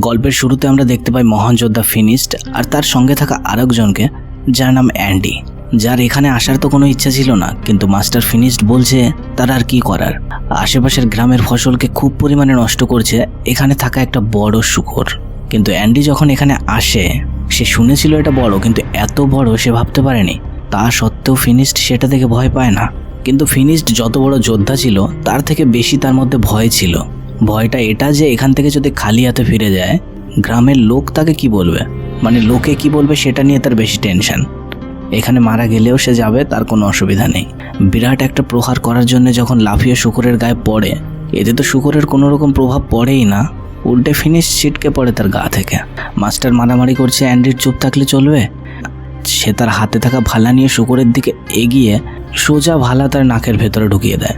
গল্পের শুরুতে আমরা দেখতে পাই মহান যোদ্ধা ফিনিস্ট আর তার সঙ্গে থাকা আরেকজনকে, যার নাম অ্যান্ডি, যার এখানে আসার তো কোনো ইচ্ছা ছিল না, কিন্তু মাস্টার ফিনিস্ট বলছে তার আর কি করার। আশেপাশের গ্রামের ফসলকে খুব পরিমাণে নষ্ট করছে, এখানে থাকা একটা বড় শুকর। কিন্তু অ্যান্ডি যখন এখানে আসে, সে শুনেছিল এটা বড়, কিন্তু এত বড় সে ভাবতে পারেনি। তা সত্ত্বেও ফিনিস্ট সেটা থেকে ভয় পায় না। কিন্তু ফিনিস্ট যত বড় যোদ্ধা ছিল, তার থেকে বেশি তার মধ্যে ভয় ছিল। ভয়টা এটা যে এখান থেকে যদি খালি হাতে ফিরে যায়, গ্রামের লোক তাকে কি বলবে? মানে লোকে কি বলবে সেটা নিয়ে তার বেশি টেনশন। এখানে মারা গেলেও সে যাবে, তার কোনো অসুবিধা নেই। বিরাট একটা প্রহার করার জন্য যখন লাফিয়ে শুকরের গায়ে পড়ে, এতে তো শুকরের কোনো রকম প্রভাব পড়েই না। উল্টে ফিনিশ ছিটকে পড়ে তার গা থেকে। মাস্টার মারামারি করছে অ্যান্ডির চুপ থাকলে চলবে? সে তার হাতে থাকা ভালা নিয়ে শুকরের দিকে এগিয়ে সোজা ভালা তার নাকের ভেতরে ঢুকিয়ে দেয়।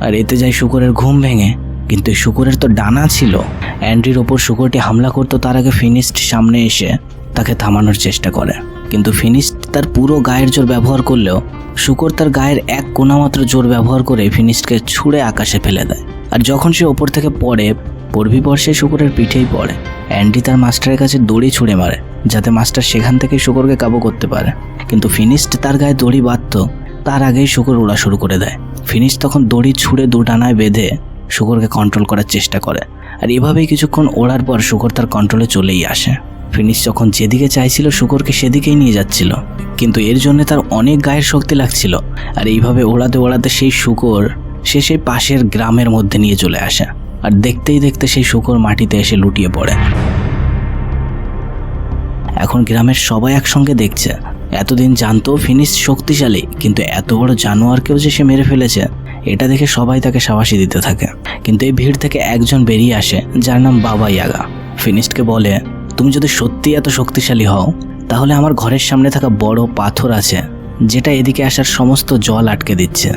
আর এতে যায় শুকরের ঘুম ভেঙে। কিন্তু শুকরের তো ডানা ছিল। অ্যান্ড্রির ওপর শুকরটি হামলা করতো, তার আগে ফিনিস্ট সামনে এসে তাকে থামানোর চেষ্টা করে। কিন্তু ফিনিস্ট তার পুরো গায়ের জোর ব্যবহার করলেও শুকর তার গায়ের এক কোনা মাত্র জোর ব্যবহার করে ফিনিস্টকে ছুঁড়ে আকাশে ফেলে দেয়। আর যখন সে ওপর থেকে পড়ে পড়বি পর সে শুকরের পিঠেই পড়ে। অ্যান্ডি তার মাস্টারের কাছে দড়ি ছুঁড়ে মারে, যাতে মাস্টার সেখান থেকে শুকরকে কাবু করতে পারে। কিন্তু ফিনিস্ট তার গায়ে দড়ি বাঁধত, তার আগেই শুকর উড়া শুরু করে দেয়। ফিনিশ তখন দড়ি ছুঁড়ে দু ডানায় বেঁধে শুকরকে কন্ট্রোল করার চেষ্টা করে। আর এভাবেই কিছুক্ষণ ওড়ার পর শুকর তার কন্ট্রোলে চলেই আসে। ফিনিশ যখন যেদিকে চাইছিল, শুকরকে সেদিকেই নিয়ে যাচ্ছিল। কিন্তু এর জন্য তার অনেক গায়ের শক্তি লাগছিল। আর এইভাবে ওড়াতে ওড়াতে সেই শুকর সে সেই পাশের গ্রামের মধ্যে নিয়ে চলে আসে। আর দেখতেই দেখতে সেই শুকর মাটিতে এসে লুটিয়ে পড়ে। এখন গ্রামের সবাই একসঙ্গে দেখছে। এতদিন জানতো ফিনিশ শক্তিশালী, কিন্তু এত বড় জানোয়ারকেও যে সে মেরে ফেলেছে, এটা দেখে সবাই তাকে সাবাসী দিতে থাকে। কিন্তু এই ভিড় থেকে একজন বেরিয়ে আসে, যার নাম বাবা ইয়াগা। ফিনিস্টকে বলে, তুমি যদি সত্যি এত শক্তিশালী হও, তাহলে আমার ঘরের সামনে থাকা বড় পাথর আছে, যেটা এদিকে আসার সমস্ত জল আটকে দিচ্ছে।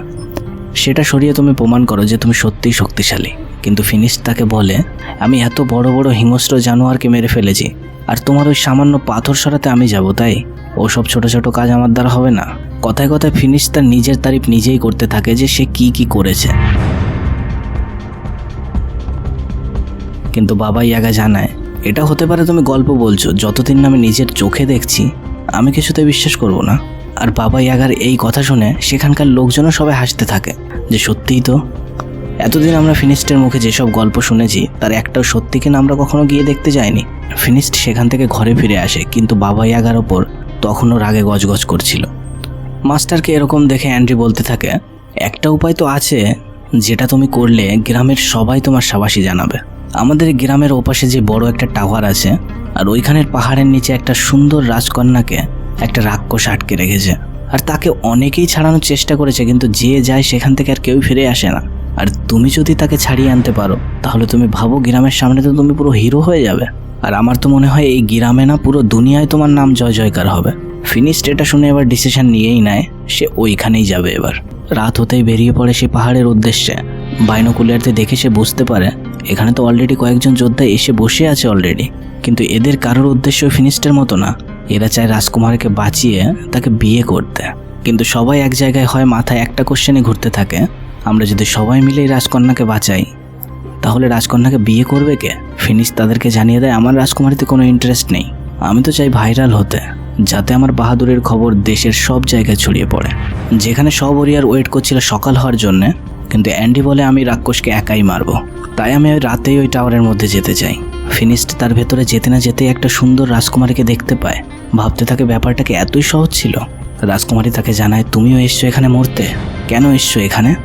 সেটা সরিয়ে তুমি প্রমাণ করো যে তুমি সত্যিই শক্তিশালী। কিন্তু ফিনিশ তাকে বলে, আমি এত বড় বড় হিংস্র জানোয়ারকে মেরে ফেলেছি, আর তোমার ওই সামান্য পাথর সরাতে আমি যাব, তাই? ওসব ছোট ছোট কাজ আমার দ্বারা হবে না। কথায় কথায় ফিনিশ তার নিজের তারিফ নিজেই করতে থাকে যে সে কি কি করেছে। কিন্তু বাবা ইয়াগা জানায়, এটা হতে পারে তুমি গল্প বলছো, যতদিন আমি নিজের চোখে দেখছি, আমি কিছুতে বিশ্বাস করব না। আর বাবা ইয়াগার এই কথা শুনে সেখানকার লোকজনও সবাই হাসতে থাকে, যে সত্যিই তো। এতদিন আমরা ফিনিস্টের মুখে যেসব গল্প শুনেছি, তার একটাও সত্যি কিনা আমরা কখনো গিয়ে দেখতে যাইনি। ফিনিস্ট সেখান থেকে ঘরে ফিরে আসে, কিন্তু বাবা ইয়াগার ওপর তখনও রাগে গজগজ করছিল। মাস্টারকে এরকম দেখে অ্যান্ড্রি বলতে থাকে, একটা উপায় তো আছে, যেটা তুমি করলে গ্রামের সবাই তোমার সাবাসী জানাবে। আমাদের গ্রামের ওপাশে যে বড় একটা টাওয়ার আছে, আর ওইখানের পাহাড়ের নিচে একটা সুন্দর রাজকন্যাকে একটা রাক্ষস আটকে রেখেছে। আর তাকে অনেকেই ছাড়ানোর চেষ্টা করেছে, কিন্তু যে যায় সেখান থেকে আর কেউ ফিরে আসে না। আর তুমি যদি তাকে ছাড়িয়ে আনতে পারো, তাহলে তুমি ভাবো গ্রামের সামনে তো তুমি পুরো হিরো হয়ে যাবে। আর আমার তো মনে হয় এই গ্রামে না পুরো দুনিয়ায় তোমার নাম জয় জয়কার হবে। ফিনিস্ট এটা শুনে এবার ডিসিশন নিয়েই নেয়, সে ওইখানেই যাবে এবার। রাত হতেই বেরিয়ে পড়ে সে পাহাড়ের উদ্দেশ্যে। বাইনোকুলারতে দেখে সে বুঝতে পারে, এখানে তো অলরেডি কয়েকজন যোদ্ধা এসে বসে আছে অলরেডি কিন্তু এদের কারোর উদ্দেশ্য ফিনিস্টের মতো না। এরা চায় রাজকুমারকে বাঁচিয়ে তাকে বিয়ে করতে। কিন্তু সবাই এক জায়গায় হয় মাথায় একটা কোশ্চেনে ঘুরতে থাকে, আমরা যদি সবাই মিলে রাজকন্যাকে বাঁচাই তাহলে রাজকন্যাকে বিয়ে করবে কে? ফিনিশ তাদেরকে জানিয়ে দেয়, আমার রাজকুমারীতে কোনো ইন্টারেস্ট নেই। আমি তো চাই ভাইরাল হতে, যাতে আমার বাহাদুরের খবর দেশের সব জায়গায় ছড়িয়ে পড়ে। যেখানে সব ওরিয়ার ওয়েট করছিল সকাল হওয়ার জন্যে, কিন্তু অ্যান্ডি বলে আমি রাক্ষসকে একাই মারবো। তাই আমি ওই রাতেই ওই টাওয়ারের মধ্যে যেতে চাই। ফিনিস্ট তার ভেতরে যেতে না যেতে একটা সুন্দর রাজকুমারীকে দেখতে পায়। ভাবতে থাকে ব্যাপারটাকে এতই সহজ ছিল। রাজকুমারী তাকে জানায়, তুমিও এসছো এখানে মরতে? কেন এসছো এখানে?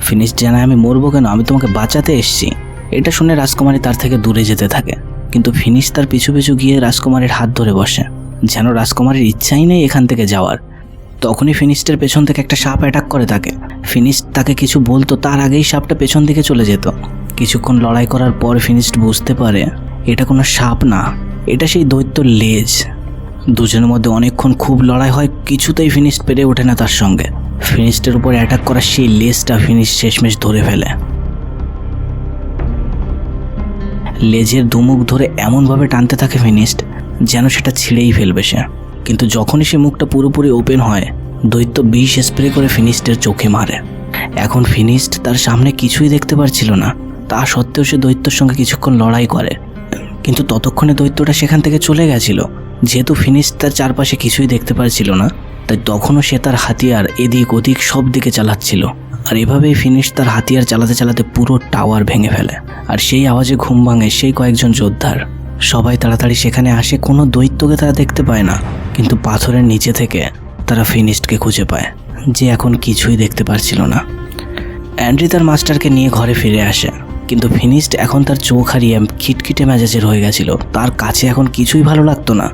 ফিনিশ জানায় আমি মরবো কেন? আমি তোমাকে বাঁচাতে এসেছি। এটা শুনে রাজকুমারী তার থেকে দূরে যেতে থাকে। কিন্তু ফিনিশ তার পিছু পিছু গিয়ে রাজকুমারীর হাত ধরে বসে। যেন রাজকুমারীর ইচ্ছাই নেই এখান থেকে যাওয়ার। তখনই ফিনিস্টের পেছন থেকে একটা সাপ অ্যাটাক করে তাকে। ফিনিশ তাকে কিছু বলতো, তার আগেই সাপটা পেছন দিকে চলে যেত। কিছুক্ষণ লড়াই করার পর ফিনিস্ট বুঝতে পারে, এটা কোনো সাপ না। এটা সেই দৈত্যর লেজ। দুজনের মধ্যে অনেকক্ষণ খুব লড়াই হয়, কিছুতেই ফিনিস্ট পেরে ওঠে না তার সঙ্গে। ফিনিস্টের উপর অ্যাটাক করা সেই লেজটা ফিনিশ শেষমেশ ধরে ফেলে। লেজের দুমুখ ধরে এমনভাবে টানতে থাকে ফিনিস্ট যেন সেটা ছিঁড়েই ফেলবে সে। কিন্তু যখনই সে মুখটা পুরোপুরি ওপেন হয়, দৈত্য বিষ স্প্রে করে ফিনিস্টের চোখে মারে। এখন ফিনিস্ট তার সামনে কিছুই দেখতে পারছিল না। তা সত্ত্বেও সে দৈত্যর সঙ্গে কিছুক্ষণ লড়াই করে। কিন্তু ততক্ষণে দৈত্যটা সেখান থেকে চলে গেছিল। যেহেতু ফিনিশ তার চারপাশে কিছুই দেখতে পারছিল না তাই তখনও সে তার হাতিয়ার এদিক ওদিক সব দিকে চালাচ্ছিল। আর এভাবেই ফিনিশ তার হাতিয়ার চালাতে চালাতে পুরো টাওয়ার ভেঙে ফেলে। আর সেই আওয়াজে ঘুম ভাঙে সেই কয়েকজন যোদ্ধার। সবাই তাড়াতাড়ি সেখানে আসে, কোনো দৈত্যকে তারা দেখতে পায় না। কিন্তু পাথরের নিচে থেকে তারা ফিনিশডকে খুঁজে পায়, যে এখন কিছুই দেখতে পারছিল না। অ্যান্ড্রি তার মাস্টারকে নিয়ে ঘরে ফিরে আসে। কিন্তু ফিনিশড এখন তার চোখ হারিয়ে খিটখিটে মেজাজের হয়ে গেছিল। তার কাছে এখন কিছুই ভালো লাগতো না।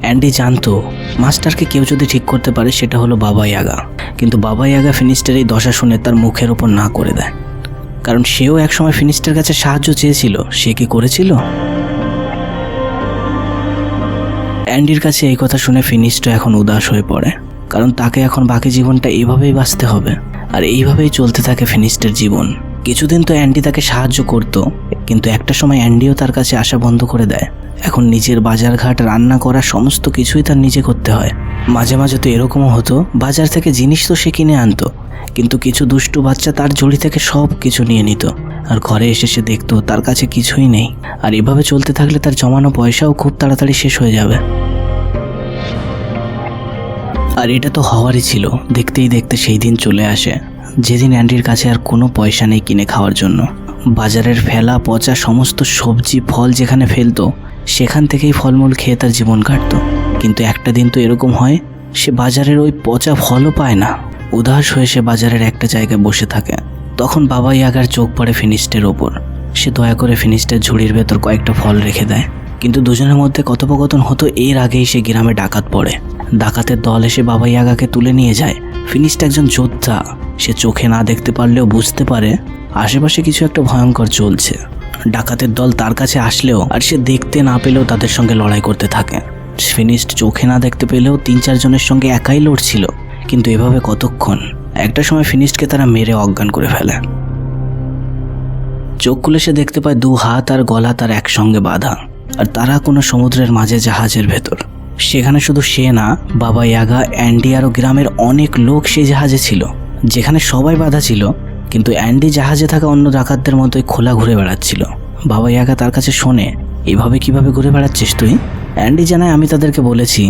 অ্যান্ডি জানতো, মাস্টারকে কেউ যদি ঠিক করতে পারে সেটা হলো বাবা ইয়াগা। কিন্তু বাবা ইয়াগা ফিনিস্টের এই দশা শুনে তার মুখের ওপর না করে দেয়। কারণ সেও একসময় ফিনিস্টের কাছে সাহায্য চেয়েছিল। সে কি করেছিল? অ্যান্ডির কাছে এই কথা শুনে ফিনিস্টও এখন উদাস হয়ে পড়ে। কারণ তাকে এখন বাকি জীবনটা এইভাবেই বাঁচতে হবে। আর এইভাবেই চলতে থাকে ফিনিস্টের জীবন। কিছুদিন তো অ্যান্ডি তাকে সাহায্য করত, কিন্তু একটা সময় অ্যান্ডিও তার কাছে আসা বন্ধ করে দেয়। এখন নিজের বাজারঘাট রান্না করা সমস্ত কিছুই তার নিজে করতে হয়। মাঝে মাঝে তো এরকমও হতো, বাজার থেকে জিনিস তো সে কিনে আনতো, কিন্তু কিছু দুষ্টু বাচ্চা তার ঝুড়ি থেকে সব কিছু নিয়ে নিত। আর ঘরে এসে সে দেখতো তার কাছে কিছুই নেই, আর এভাবে চলতে থাকলে তার জমানো পয়সাও খুব তাড়াতাড়ি শেষ হয়ে যাবে। আর এটা তো হওয়ারই ছিল, দেখতেই দেখতে সেই দিন চলে আসে। যেদিন অ্যান্ডির কাছে আর কোনো পয়সা নেই কিনে খাওয়ার জন্য। বাজারের ফেলা, পচা সমস্ত সবজি, ফল যেখানে ফেলতো, সেখান থেকেই ফলমূল খেয়ে তার জীবন কাটতো। কিন্তু একটা দিন তো এরকম হয়, সে বাজারের ওই পচা ফলও পায় না। উদাস হয়ে সে বাজারের একটা জায়গায় বসে থাকে। তখন বাবা ইয়াগার চোখ পড়ে ফিনিস্টের ওপর। সে দয়া করে ফিনিস্টের ঝুড়ির ভেতর কয়েকটা ফল রেখে দেয়। কিন্তু দুজনের মধ্যে কথোপকথন হতো এর আগেই সে গ্রামে ডাকাত পড়ে। ডাকাতের দল এসে বাবা ইয়াগাকে তুলে নিয়ে যায়। ফিনিস্ট একজন যোদ্ধা। সে চোখে না দেখতে পারলেও বুঝতে পারে আশেপাশে কিছু একটা ভয়ঙ্কর চলছে। ডাকাতের দল তার কাছে আসলেও আর সে দেখতে না পেলেও তাদের সঙ্গে লড়াই করতে থাকে। ফিনিস্ট চোখে না দেখতে পেলেও তিন চারজনের সঙ্গে একাই লড়ছিল। কিন্তু এভাবে কতক্ষণ? একটা সময় ফিনিস্টকে তারা মেরে অজ্ঞান করে ফেলে। চোখ খুলে সে দেখতে পায় দু হাত আর গলা তার একসঙ্গে বাঁধা। আর তারা কোনো সমুদ্রের মাঝে জাহাজের ভেতর। সেখানে শুধু সে না, বাবা ইয়াগা, অ্যান্ডি আরও গ্রামের অনেক লোক সেই জাহাজে ছিল, যেখানে সবাই বাধা ছিল, কিন্তু অ্যান্ডি জাহাজে থাকা অন্য ডাকাতদের মতোই খোলা ঘুরে বেড়াচ্ছিল। বাবা ইয়াগা তার কাছে শোনে, এভাবে কীভাবে ঘুরে বেড়াচ্ছিস তুই? অ্যান্ডি জানায়, আমি তাদেরকে বলেছি,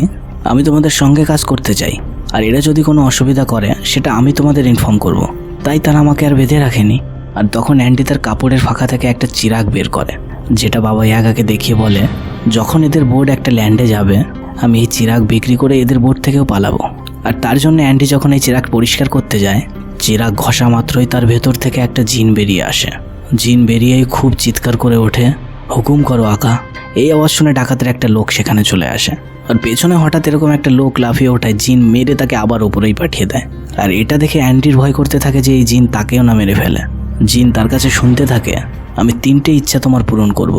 আমি তোমাদের সঙ্গে কাজ করতে চাই, আর এরা যদি কোনো অসুবিধা করে, সেটা আমি তোমাদের ইনফর্ম করব। তাই তারা আমাকে আর বেঁধে রাখেনি, আর তখন অ্যান্ডি তার কাপড়ের ফাঁকা থেকে একটা চিরাগ বের করে। যেটা বাবা ইয়াগাকে দেখিয়ে বলে, যখন এদের বোর্ড একটা ল্যান্ডে যাবে, আমি এই চিরাগ বিক্রি করে এদের বোর্ড থেকেও পালাবো। আর তার জন্য অ্যান্ডি যখন এই চিরাগ পরিষ্কার করতে যায়, চিরাগ ঘষা মাত্রই তার ভেতর থেকে একটা জিন বেরিয়ে আসে। জিন বেরিয়েই খুব চিৎকার করে ওঠে, হুকুম করো আকা। এই আওয়াজ শুনে ডাকাতের একটা লোক সেখানে চলে আসে। আর পেছনে হঠাৎ এরকম একটা লোক লাফিয়ে ওঠায়, জিন মেরে তাকে আবার ওপরেই পাঠিয়ে দেয়। আর এটা দেখে অ্যান্টির ভয় করতে থাকে যে এই জিন তাকেও না মেরে ফেলে। জিন তার কাছে শুনতে থাকে, আমি তিনটে ইচ্ছা তোমার পূরণ করব।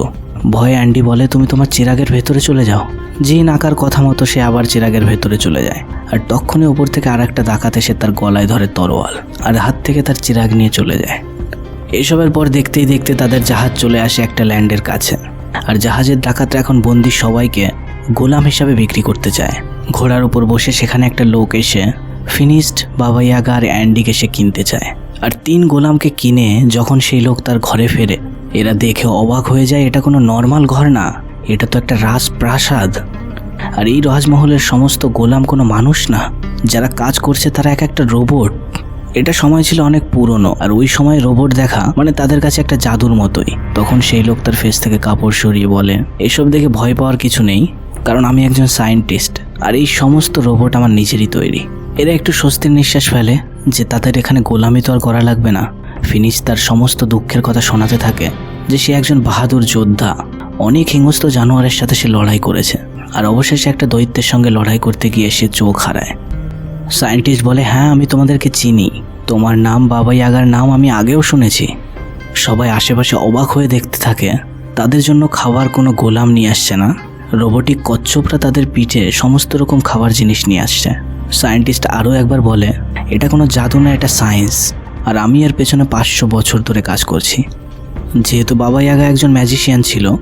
ভয়ে অ্যান্ডি বলে, তুমি তোমার চিরাগের ভেতরে চলে যাও। জিন আকার কথা মতো সে আবার চিরাগের ভেতরে চলে যায়, আর তক্ষণে ওপর থেকে আর একটা ডাকাত এসে তার গলায় ধরে তরোয়াল, আর হাত থেকে তার চিরাগ নিয়ে চলে যায়। এসবের পর দেখতেই দেখতে তাদের জাহাজ চলে আসে একটা ল্যান্ডের কাছে, আর জাহাজের ডাকাতরা এখন বন্দি সবাইকে গোলাম হিসাবে বিক্রি করতে চায়। ঘোড়ার উপর বসে সেখানে একটা লোক এসে ফিনিশড বাবা ইয়াগা আর অ্যান্ডিকে সে কিনতে চায়। আর তিন গোলামকে কিনে যখন সেই লোক তার ঘরে ফেরে, এরা দেখে অবাক হয়ে যায়, এটা কোনো নর্মাল ঘর না, এটা তো একটা রাজপ্রাসাদ। আর এই রাজমহলের সমস্ত গোলাম কোনো মানুষ না, যারা কাজ করছে তারা এক একটা রোবট। এটা সময় ছিল অনেক পুরনো, আর ওই সময় রোবট দেখা মানে তাদের কাছে একটা জাদুর মতোই। তখন সেই লোক তার ফেস থেকে কাপড় সরিয়ে বলে, এসব দেখে ভয় পাওয়ার কিছু নেই, কারণ আমি একজন সায়েন্টিস্ট, আর এই সমস্ত রোবট আমার নিজেরই তৈরি। এরা একটু স্বস্তির নিঃশ্বাস ফেলে যে তাদের এখানে গোলামি তো আর করা লাগবে না। ফিনিশ তার সমস্ত দুঃখের কথা শোনাতে থাকে যে সে একজন বাহাদুর যোদ্ধা। অনেক হিংস্র জানোয়ারের সাথে সে লড়াই করেছে। আর অবশেষে একটা দৈত্যের সঙ্গে লড়াই করতে গিয়ে সে চোখ হারায়। সায়েন্টিস্ট বলে হ্যাঁ আমি তোমাদেরকে চিনি। তোমার নাম বাবা ইয়াগার নাম আমি আগেও শুনেছি। সবাই আশেপাশে অবাক হয়ে দেখতে থাকে। তাদের জন্য খাবার কোনো গোলাম নিয়ে আসছে না। রোবোটিক কচ্ছপরা তাদের পিঠে সমস্ত রকম খাবার জিনিস নিয়ে আসছে। সায়েন্টিস্ট আরও একবার বলে, এটা কোনো জাদু না, এটা সায়েন্স। আর আমি এর পেছনে পাঁচশো বছর ধরে কাজ করছি। যেহেতু বাবা ইয়াগা একজন ম্যাজিশিয়ান ছিল,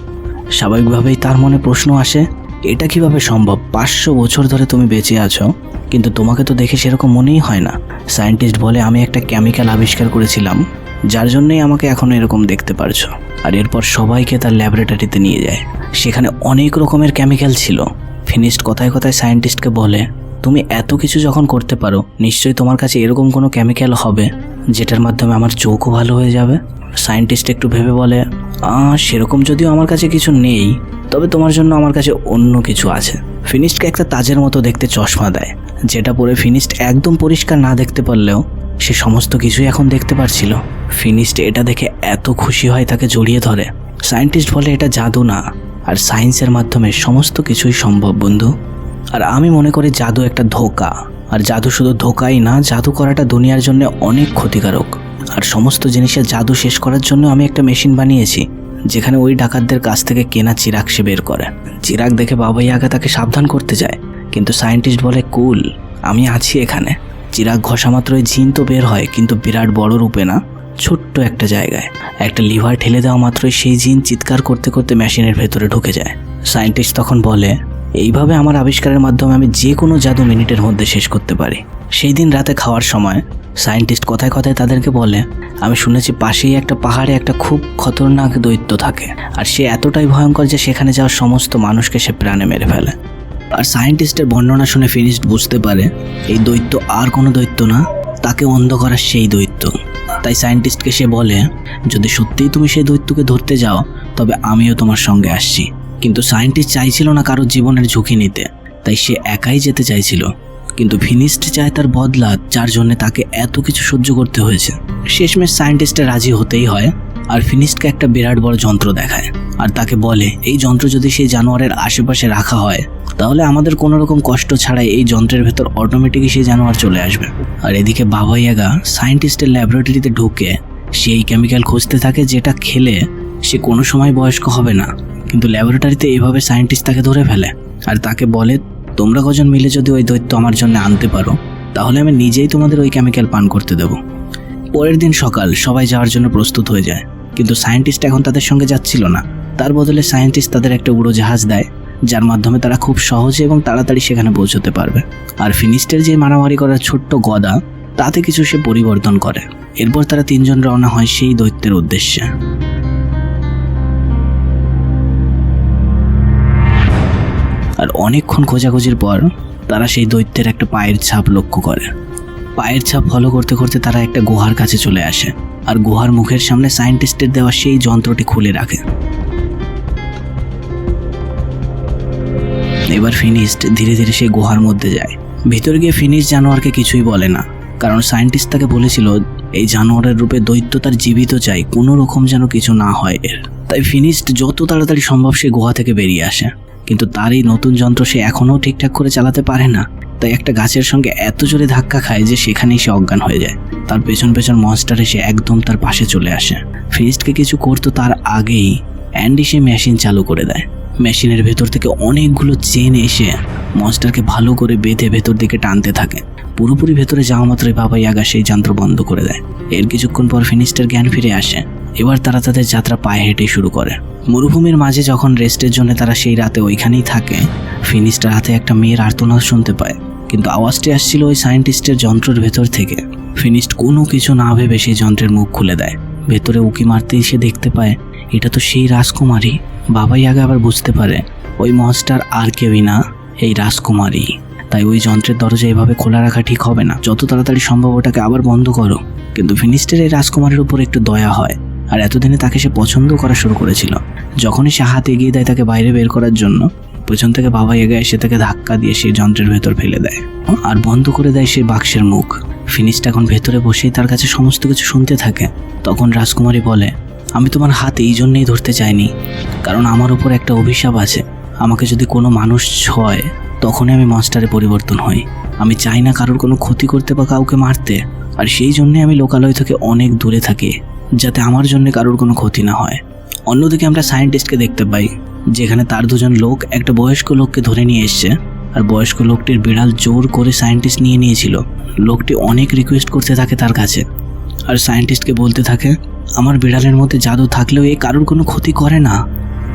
স্বাভাবিকভাবেই তার মনে প্রশ্ন আসে, এটা কীভাবে সম্ভব? পাঁচশো বছর ধরে তুমি বেঁচে আছো, কিন্তু তোমাকে তো দেখে সেরকম মনেই হয় না। সায়েন্টিস্ট বলে, আমি একটা কেমিক্যাল আবিষ্কার করেছিলাম, যার জন্যই আমাকে এখন এরকম দেখতে পারছ। আর এরপর সবাইকে তার ল্যাবরেটরিতে নিয়ে যায়। সেখানে অনেক রকমের কেমিক্যাল ছিল। ফিনিশড কথায় কথায় সায়েন্টিস্টকে বলে তুমি এত কিছু যখন করতে পারো, নিশ্চয়ই তোমার কাছে এরকম কোনো কেমিক্যাল হবে, যেটার মাধ্যমে আমার চোখও ভালো হয়ে যাবে। সায়েন্টিস্ট একটু ভেবে বলে সেরকম যদিও আমার কাছে কিছু নেই, তবে তোমার জন্য আমার কাছে অন্য কিছু আছে। ফিনিশডকে একটা তাজের মতো দেখতে চশমা দেয়, যেটা পরে ফিনিশড একদম পরিষ্কার না দেখতে পারলেও সে সমস্ত কিছুই এখন দেখতে পারছিল। ফিনিশড এটা দেখে এত খুশি হয় তাকে জড়িয়ে ধরে। সায়েন্টিস্ট বলে এটা জাদু না, আর সায়েন্সের মাধ্যমে সমস্ত কিছুই সম্ভব, বন্ধু। আর আমি মনে করি জাদু একটা ধোকা। আর জাদু শুধু ধোকাই না, জাদু করাটা দুনিয়ার জন্য অনেক ক্ষতিকারক। আর সমস্ত জিনিসের জাদু শেষ করার জন্য আমি একটা মেশিন বানিয়েছি, যেখানে ওই ডাকাতদের কাছ থেকে কেনা চিরাগ সে বের করে। চিরাগ দেখে বাবাই আগে তাকে সাবধান করতে যায়, কিন্তু সায়েন্টিস্ট বলে, কুল, আমি আছি এখানে। চিরাগ ঘষা মাত্রই জিন তো বের হয়, কিন্তু বিরাট বড় রূপে না, ছোট্ট একটা জায়গায়। একটা লিভার ঠেলে দেওয়া মাত্রই সেই জিন চিৎকার করতে করতে মেশিনের ভেতরে ঢুকে যায়। সায়েন্টিস্ট তখন বলে এইভাবে আমার আবিষ্কারের মাধ্যমে আমি যে কোনো জাদু মিনিটের মধ্যে শেষ করতে পারি। সেই দিন রাতে খাওয়ার সময়, সায়েন্টিস্ট কথায় কথায় তাদেরকে বলে, আমি শুনেছি পাশেই একটা পাহাড়ে একটা খুব খতরনাক দৈত্য থাকে, আর সে এতটাই ভয়ঙ্কর যে সেখানে যাওয়ার সমস্ত মানুষকে সে প্রাণে মেরে ফেলে। আর সায়েন্টিস্টের বর্ণনা শুনে ফিনিশড বুঝতে পারে, এই দৈত্য আর কোনো দৈত্য না, তাকে অন্ধ করার সেই দৈত্য। তাই সায়েন্টিস্টকে সে বলে, যদি সত্যিই তুমি সেই দৈত্যকে ধরতে যাও, তবে আমিও তোমার সঙ্গে আসছি। কিন্তু সায়েন্টিস্ট চাইছিল না কারোর জীবনের ঝুঁকি নিতে, তাই সে একাই যেতে চাইছিল। কিন্তু ফিনিস্ট চায় তার বদলা, যার জন্য তাকে এত কিছু সহ্য করতে হয়েছে। শেষমেশ সায়েন্টিস্টের রাজি হতেই হয়, আর ফিনিস্টকে একটা বিরাট বড় যন্ত্র দেখায়। আর তাকে বলে, এই যন্ত্র যদি সেই জানোয়ারের আশেপাশে রাখা হয়, তাহলে আমাদের কোনো রকম কষ্ট ছাড়াই এই যন্ত্রের ভেতর অটোমেটিকই সেই জানোয়ার চলে আসবে। আর এদিকে বাবা ইয়াগা সায়েন্টিস্টের ল্যাবরেটরিতে ঢুকে, সেই কেমিক্যাল খুঁজতে থাকে যেটা খেলে সে কোনো সময় বয়স্ক হবে না, কিন্তু ল্যাবরেটরিতে এভাবে সায়েন্টিস্ট তাকে ধরে ফেলে। আর তাকে বলে, তোমরা কজন মিলে যদি ওই দৈত্য আমার জন্য আনতে পারো, তাহলে আমি নিজেই তোমাদের ওই কেমিক্যাল পান করতে দেবো। পরের দিন সকাল, সবাই যাওয়ার জন্য প্রস্তুত হয়ে যায়, কিন্তু সায়েন্টিস্ট এখন তাদের সঙ্গে যাচ্ছিল না। তার বদলে সায়েন্টিস্ট তাদের একটা উড়োজাহাজ দেয়, যার মাধ্যমে তারা খুব সহজে এবং তাড়াতাড়ি সেখানে পৌঁছতে পারবে। আর ফিনিস্টের যে মারামারি করার ছোট্ট গদা, তাতে কিছু সে পরিবর্তন করে। এরপর তারা তিনজন রওনা হয় সেই দৈত্যের উদ্দেশ্যে। আর অনেকক্ষণ খোঁজাখুঁজির পর তারা সেই দৈত্যের একটা পায়ের ছাপ লক্ষ্য করে। পায়ের ছাপ ফলো করতে করতে তারা একটা গুহার কাছে চলে আসে আর গুহার মুখের সামনে সায়েন্টিস্টের দেওয়া সেই যন্ত্রটি খুলে রাখে। এবার ফিনিস্ট ধীরে ধীরে সেই গুহার মধ্যে যায়। ভিতরে গিয়ে ফিনিশ জানোয়ারকে কিছুই বলে না, কারণ সায়েন্টিস্ট তাকে বলেছিল, এই জানোয়ারের রূপে দৈত্য তার জীবিত চাই, কোনো রকম যেন কিছু না হয় এর। তাই ফিনিস্ট যত তাড়াতাড়ি সম্ভব সে গুহা থেকে বেরিয়ে আসে। কিন্তু তার এই নতুন যন্ত্র সে এখনও ঠিকঠাক করে চালাতে পারে না। তাই একটা গাছের সঙ্গে এত জোরে ধাক্কা খায় যে সেখানেই সে অজ্ঞান হয়ে যায়। তার পেছন পেছন মনস্টার এসে একদম তার পাশে চলে আসে। ফিনিস্টকে কিছু করতো তার আগেই। অ্যান্ডি সে মেশিন চালু করে দেয়। মেশিনের ভেতর থেকে অনেকগুলো চেন এসে মনস্টারকে ভালো করে বেঁধে ভেতর দিকে টানতে থাকে। পুরোপুরি ভেতরে যাওয়া মাত্রই বাবা ইয়াগা সেই যন্ত্র বন্ধ করে দেয়। এর কিছুক্ষণ পর ফিনিস্টার জ্ঞান ফিরে আসে। এবার তারা তাদের যাত্রা পায়ে হেঁটে শুরু করে। মরুভূমির মাঝে যখন রেস্টের জন্য তারা সেই রাতে ওইখানেই থাকে, ফিনিস্টার হাতে একটা মেয়ের আর্তনাদ শুনতে পায়। কিন্তু আওয়াজটি আসছিল ওই সায়েন্টিস্টের যন্ত্রের ভেতর থেকে। ফিনিস্ট কোনো কিছু না ভেবে সেই যন্ত্রের মুখ খুলে দেয়। ভেতরে উকি মারতেই সে দেখতে পায়, এটা তো সেই রাজকুমারী। বাবাই আগে আবার বুঝতে পারে, ওই মনস্টার আর কেউই না, এই রাজকুমারী। তাই ওই যন্ত্রের দরজা এভাবে খোলা রাখা ঠিক হবে না। যত তাড়াতাড়ি সম্ভব ওটাকে আবার বন্ধ করো। কিন্তু ফিনিস্টের এই রাজকুমারীর উপর একটু দয়া হয়। আর এতদিনে তাকে সে পছন্দ করা শুরু করেছিল। যখনই সে হাত এগিয়ে দেয় তাকে বাইরে বের করার জন্য, পেছন থেকে বাবা এগিয়ে এসে তাকে ধাক্কা দিয়ে সেই যন্ত্রের ভেতর ফেলে দেয়। আর বন্ধ করে দেয় সেই বাক্সের মুখ। ফিনিশটা এখন ভেতরে বসেই তার কাছে সমস্ত কিছু শুনতে থাকে। তখন রাজকুমারী বলে, আমি তোমার হাত এই জন্যেই ধরতে চাইনি, কারণ আমার উপর একটা অভিশাপ আছে। আমাকে যদি কোনো মানুষ ছয়, তখনই আমি মাস্টারে পরিবর্তন হই। আমি চাই না কারোর কোনো ক্ষতি করতে বা কাউকে মারতে, আর সেই জন্যে আমি লোকালয় থেকে অনেক দূরে থাকি। যাতে আমার জন্য কারোর কোনো ক্ষতি না হয়। অন্যদিকে আমরা সায়েন্টিস্টকে দেখতে পাই, যেখানে তার দুজন লোক একটা বয়স্ক লোককে ধরে নিয়ে এসছে, আর বয়স্ক লোকটির বিড়াল জোর করে সায়েন্টিস্ট নিয়ে নিয়েছিল। লোকটি অনেক রিকোয়েস্ট করতে থাকে তার কাছে, আর সায়েন্টিস্টকে বলতে থাকে, আমার বিড়ালের মধ্যে জাদু থাকলেও এ কারোর কোনো ক্ষতি করে না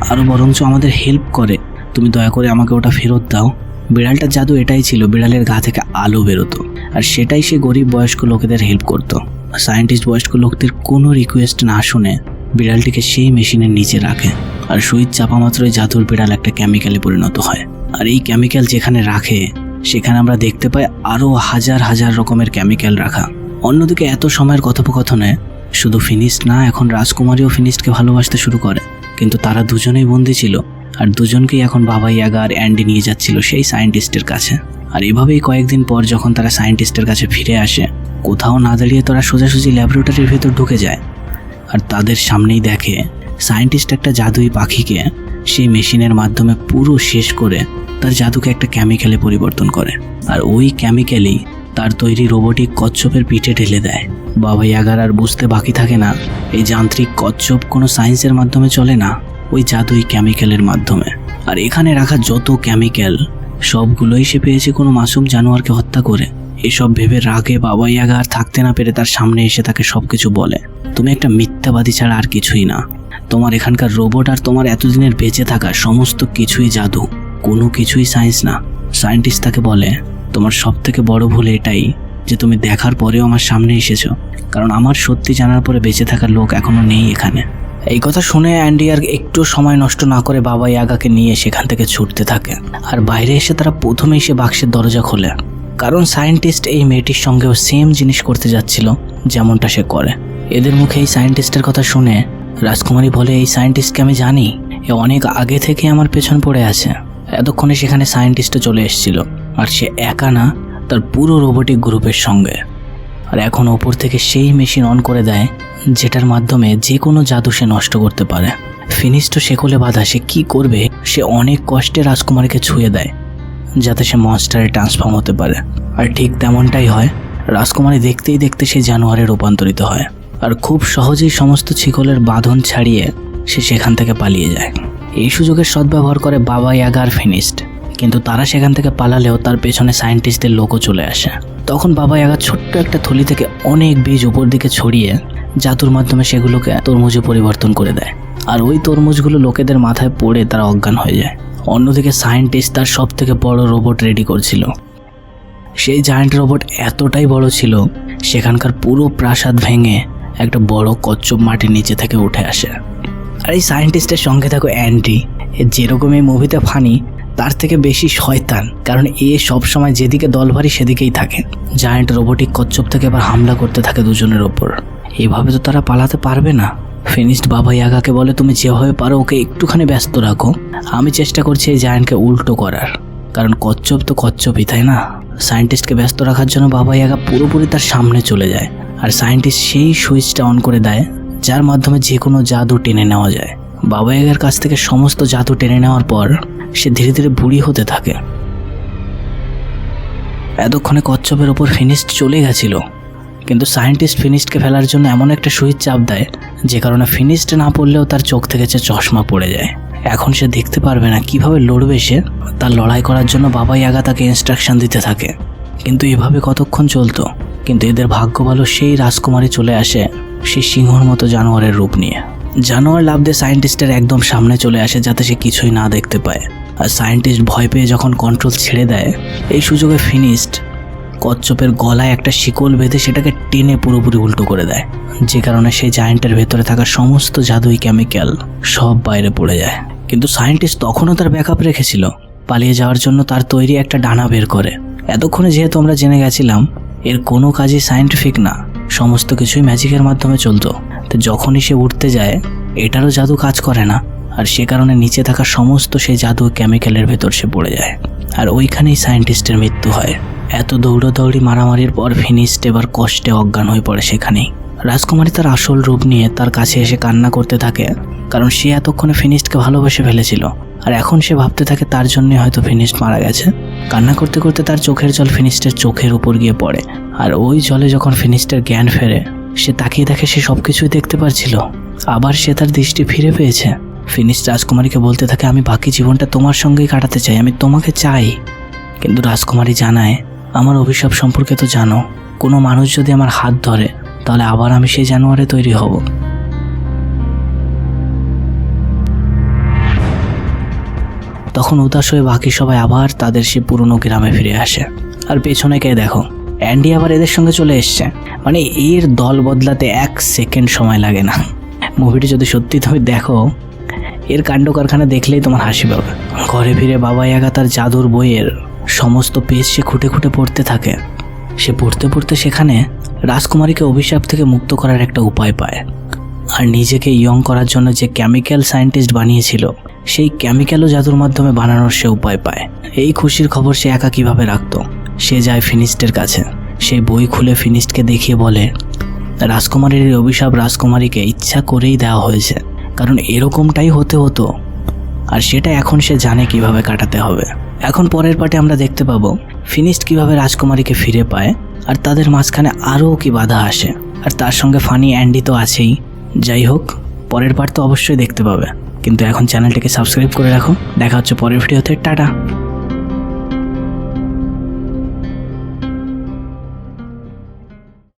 আরও বরঞ্চ আমাদের হেল্প করে। তুমি দয়া করে আমাকে ওটা ফেরত দাও। বিড়ালটার জাদু এটাই ছিল, বিড়ালের গা থেকে আলো বেরোতো, আর সেটাই সে গরিব বয়স্ক লোকেদের হেল্প করতো। সায়েন্টিস্ট বয়স্ক লোকদের কোনো রিকোয়েস্ট না শুনে বিড়ালটিকে সেই মেশিনের নিচে রাখে। আর সুইচ চাপা মাত্রই জাদুর বিড়াল একটা কেমিক্যালে পরিণত হয়। আর এই কেমিক্যাল যেখানে রাখে, সেখানে আমরা দেখতে পাই আরও হাজার হাজার রকমের কেমিক্যাল রাখা। অন্যদিকে এত সময়ের কথোপকথনে শুধু ফিনিস্ট না, এখন রাজকুমারীও ফিনিস্টকে ভালোবাসতে শুরু করে। কিন্তু তারা দুজনেই বন্দি ছিল, আর দুজনকেই এখন বাবা ইয়াগা আর অ্যান্ডি নিয়ে যাচ্ছিল সেই সায়েন্টিস্টের কাছে। আর এভাবেই কয়েকদিন পর যখন তারা সায়েন্টিস্টের কাছে ফিরে আসে কোথাও না দাঁড়িয়ে তারা সোজাসুজি ল্যাবরেটরির ভেতর ঢুকে যায়। আর তাদের সামনেই দেখে, সায়েন্টিস্ট একটা জাদুই পাখিকে সেই মেশিনের মাধ্যমে পুরো শেষ করে তার জাদুকে একটা কেমিক্যালে পরিবর্তন করে। আর ওই কেমিক্যালেই তার তৈরি রোবটিক কচ্ছপের পিঠে ঢেলে দেয়। বাবা ইয়াগার আর বুঝতে বাকি থাকে না, এই যান্ত্রিক কচ্ছপ কোনো সায়েন্সের মাধ্যমে চলে না, ওই জাদুই কেমিক্যালের মাধ্যমে। আর এখানে রাখা যত কেমিক্যাল সবগুলোই সে পেয়েছে কোনো মাসুম জানোয়ারকে হত্যা করে। এসব ভেবে রাগে বাবা ইয়াগা আর থাকতে না পেরে তার সামনে এসে তাকে সব কিছু বলে। তুমি একটা মিথ্যাবাদী ছাড়া আর কিছুই না। তোমার এখানকার রোবট আর তোমার এতদিনের বেঁচে থাকা সমস্ত কিছুই জাদু। কোনো কিছুই সায়েন্স না। সায়েন্টিস্ট তাকে বলে, তোমার সব থেকে বড় ভুল এটাই যে তুমি দেখার পরেও আমার সামনে এসেছ। কারণ আমার সত্যি জানার পরে বেঁচে থাকার লোক এখনও নেই এখানে। এই কথা শুনে অ্যান্ডি আর একটু সময় নষ্ট না করে বাবা ইয়াগাকে নিয়ে সেখান থেকে ছুটতে থাকে। আর বাইরে এসে তারা প্রথমেই সে বাক্সের দরজা খোলে। কারণ সায়েন্টিস্ট এই মেয়েটির সঙ্গেও সেম জিনিস করতে যাচ্ছিল যেমনটা সে করে। এদের মুখে এই সায়েন্টিস্টের কথা শুনে রাজকুমারী বলে, এই সায়েন্টিস্টকে আমি জানি, এ অনেক আগে থেকে আমার পেছন পড়ে আছে। এতক্ষণে সেখানে সায়েন্টিস্টও চলে এসেছিল, আর সে একা না, তার পুরো রোবোটিক গ্রুপের সঙ্গে। আর এখন ওপর থেকে সেই মেশিন অন করে দেয়, যেটার মাধ্যমে যে কোনো জাদু সে নষ্ট করতে পারে। ফিনিস্ট শেকলে বাধা, সে কী করবে? সে অনেক কষ্টে রাজকুমারীকে ছুঁয়ে দেয়। যাতে সে মনস্টারে ট্রান্সফর্ম হতে পারে। আর ঠিক তেমনটাই হয়, রাজকুমারী দেখতেই দেখতে সে জানোয়ারে রূপান্তরিত হয়। আর খুব সহজেই সমস্ত ছিকলের বাঁধন ছাড়িয়ে সে সেখান থেকে পালিয়ে যায়। এই সুযোগের সদ্ব্যবহার করে বাবা ইয়াগার ফিনিস্ট কিন্তু তারা সেখান থেকে পালালেও তার পেছনে সায়েন্টিস্টদের লোকও চলে আসে। তখন বাবা ইয়াগা ছোট্ট একটা থলি থেকে অনেক বীজ উপর দিকে ছড়িয়ে জাদুর মাধ্যমে সেগুলোকে তরমুজে পরিবর্তন করে দেয়। আর ওই তরমুজগুলো লোকেদের মাথায় পড়ে তারা অজ্ঞান হয়ে যায়। অন্যদিকে সায়েন্টিস্ট তার সব থেকে বড় রোবট রেডি করছিল। সেই জায়ান্ট রোবট এতটাই বড় ছিল, সেখানকার পুরো প্রাসাদ ভেঙে একটা বড় কচ্ছপ মাটির নিচে থেকে উঠে আসে। আর এই সায়েন্টিস্টের সঙ্গে থাকো অ্যান্টি এ যেরকম এই মুভিতে ফানি, তার থেকে বেশি শয়তান, কারণ এ সব সময় যেদিকে দল ভারী সেদিকেই থাকে। জায়ান্ট রোবোটিক কচ্ছপ থেকে আবার হামলা করতে থাকে দুজনের ওপর। এভাবে তো তারা পালাতে পারবে না। ফিনিশড বাবা ইয়াগাকে বলে, তুমি যেভাবে পারো ওকে একটুখানি ব্যস্ত রাখো। আমি চেষ্টা করছি এই জায়ান্টকে উল্টো করার। কারণ কচ্ছপ তো কচ্ছপই, তাই না? সায়েন্টিস্টকে ব্যস্ত রাখার জন্য বাবা ইয়াগা পুরোপুরি তার সামনে চলে যায় আর সায়েন্টিস্ট সেই সুইচটা অন করে দেয়, যার মাধ্যমে যে কোনো জাদু টেনে নেওয়া যায়। বাবা ইয়াগার কাছ থেকে সমস্ত জাদু টেনে নেওয়ার পর সে ধীরে ধীরে বুড়ি হতে থাকে। এতক্ষণে কচ্ছপের ওপর ফিনিশড চলে গেছিল। কিন্তু সায়েন্টিস্ট ফিনিশডকে ফেলার জন্য এমন একটা সুইচ চাপ দেয়, যে কারণে ফিনিশড না পড়লেও তার চোখ থেকে যে চশমা পড়ে যায়। এখন সে দেখতে পারবে না কীভাবে লড়বে সে, তার লড়াই করার জন্য বাবা ইয়াগা তাকে ইনস্ট্রাকশন দিতে থাকে। কিন্তু এভাবে কতক্ষণ চলতো? কিন্তু এদের ভাগ্য ভালো সেই রাজকুমারী চলে আসে, সেই সিংহর মতো জানোয়ারের রূপ নিয়ে। জানোয়ার লাভ দিয়ে সায়েন্টিস্টের একদম সামনে চলে আসে যাতে সে কিছুই না দেখতে পায়। আর সায়েন্টিস্ট ভয় পেয়ে যখন কন্ট্রোল ছেড়ে দেয়, এই সুযোগে ফিনিশড কচ্ছপের গলায় একটা শিকল বেঁধে সেটাকে টেনে পুরোপুরি উল্টো করে দেয়। যে কারণে সেই জায়েন্টের ভেতরে থাকা সমস্ত জাদুই কেমিক্যাল সব বাইরে পড়ে যায়। কিন্তু সায়েন্টিস্ট তখনও তার ব্যাকআপ রেখেছিল। পালিয়ে যাওয়ার জন্য তার তৈরি একটা ডানা বের করে। এতক্ষণে যেহেতু আমরা জেনে গেছিলাম, এর কোনো কাজই সায়েন্টিফিক না। সমস্ত কিছুই ম্যাজিকের মাধ্যমে চলতো। তো যখনই সে উঠতে যায়, এটারও জাদু কাজ করে না। আর সে কারণে নিচে থাকা সমস্ত সেই জাদু কেমিক্যালের ভেতর সে পড়ে যায়। আর ওইখানেই সায়েন্টিস্টের মৃত্যু হয়। এত দৌড়াদৌড়ি মারামারির পর ফিনিস্ট এবার কষ্টে অজ্ঞান হয়ে পড়ে সেখানেই। রাজকুমারী তার আসল রূপ নিয়ে তার কাছে এসে কান্না করতে থাকে, কারণ সে এতক্ষণে ফিনিস্টকে ভালোবেসে ফেলেছিল। আর এখন সে ভাবতে থাকে তার জন্যই হয়তো ফিনিস্ট মারা গেছে। কান্না করতে করতে তার চোখের জল ফিনিস্টের চোখের উপর গিয়ে পড়ে, আর ওই জলে যখন ফিনিস্টের জ্ঞান ফেরে, সে তাকিয়ে দেখে সে সব কিছুই দেখতে পারছিল। আবার সে তার দৃষ্টি ফিরে পেয়েছে। ফিনিশ রাজকুমারীকে বলতে থাকে, আমি বাকি জীবনটা তোমার সঙ্গেই কাটাতে চাই, আমি তোমাকে চাই। কিন্তু রাজকুমারী জানায় আমার অভিশাপ সম্পর্কে তো জানো। কোনো মানুষ যদি আমার হাত ধরে, তাহলে আবার আমি সেই জানোয়ারে তৈরি হব। তখন উদাস হয়ে বাকি সবাই আবার তাদের সে পুরনো গ্রামে ফিরে আসে। আর পেছনে কে দেখো? অ্যান্ডি আবার এদের সঙ্গে চলে এসছে। মানে এর দল বদলাতে এক সেকেন্ড সময় লাগে না। মুভিটি যদি সত্যি তুমি দেখো, এর কাণ্ড কারখানা দেখলেই তোমার হাসি পাবে। ঘরে ফিরে বাবা ইয়াগা তার জাদুর বইয়ের সমস্ত পেজ সে খুঁটে খুঁটে পড়তে থাকে। সে পড়তে পড়তে সেখানে রাজকুমারীকে অভিশাপ থেকে মুক্ত করার একটা উপায় পায়। আর নিজেকে ইয়ং করার জন্য যে কেমিক্যাল সায়েন্টিস্ট বানিয়েছিল, সেই কেমিক্যালও জাদুর মাধ্যমে বানানোর সে উপায় পায়। এই খুশির খবর সে একা কীভাবে রাখতো? সে যায় ফিনিস্টের কাছে। সেই বই খুলে ফিনিস্টকে দেখিয়ে বলে, রাজকুমারীর অভিশাপ রাজকুমারীকে ইচ্ছা করেই দেওয়া হয়েছে। কারণ এরকমটাই হতে হতো। আর সেটা এখন সে জানে কীভাবে কাটাতে হবে। এখন পরের পার্টে আমরা দেখতে পাবো ফিনিস্ট কীভাবে রাজকুমারীকে ফিরে পায় আর তাদের মাঝখানে আরও কি বাধা আসে। আর তার সঙ্গে ফানি অ্যান্ডি তো আছেই। যাই হোক, পরের পার্ট তো অবশ্যই দেখতে পাবে। কিন্তু এখন চ্যানেলটিকে সাবস্ক্রাইব করে রাখো। দেখা হচ্ছে পরের ভিডিওতে। টাটা।